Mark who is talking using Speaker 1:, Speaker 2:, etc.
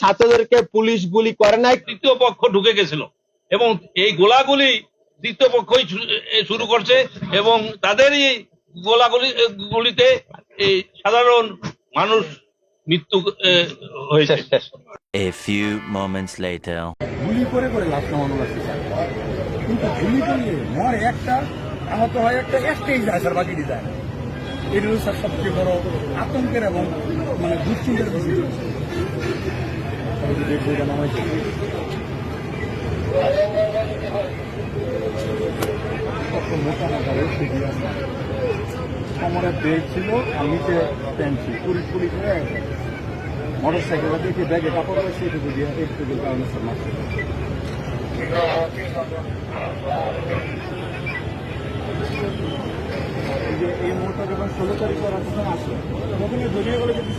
Speaker 1: ছাত্রদেরকে পুলিশ গুলি করে নাই।
Speaker 2: তৃতীয় পক্ষ ঢুকে গেছিল এবং এই গোলাগুলি দ্বিতীয় পক্ষই শুরু করছে এবং তাদেরই গোলাগুলি গুলিতে এই সাধারণ মানুষ মৃত্যু হয়েছে।
Speaker 3: A few moments later.
Speaker 4: গুলি করে করে লাশ নামানো লাগছে কিন্তু গুলি করলে মরে একটা আহত হয় একটা একটাই যায় স্যার বাকিটি যায়। এটা হচ্ছে সবচেয়ে বড় আতঙ্কের এবং মানে দুশ্চিন্তার বিষয়। যে বইটা নামাইছে। কত মোটা রেট আছে। কোমরে বেগ ছিল প্যান্ট ছিল পুরি পুরি করে মোটর সাইকেলটা দেখে ব্যাগে কাপড় রয়েছে এটুকু দিয়ে একটু কারণে স্যার মারছে এই যে মুহূর্তে যখন ষোলো তারিখ যখন আসে তখন জড়িয়ে গেলে যদি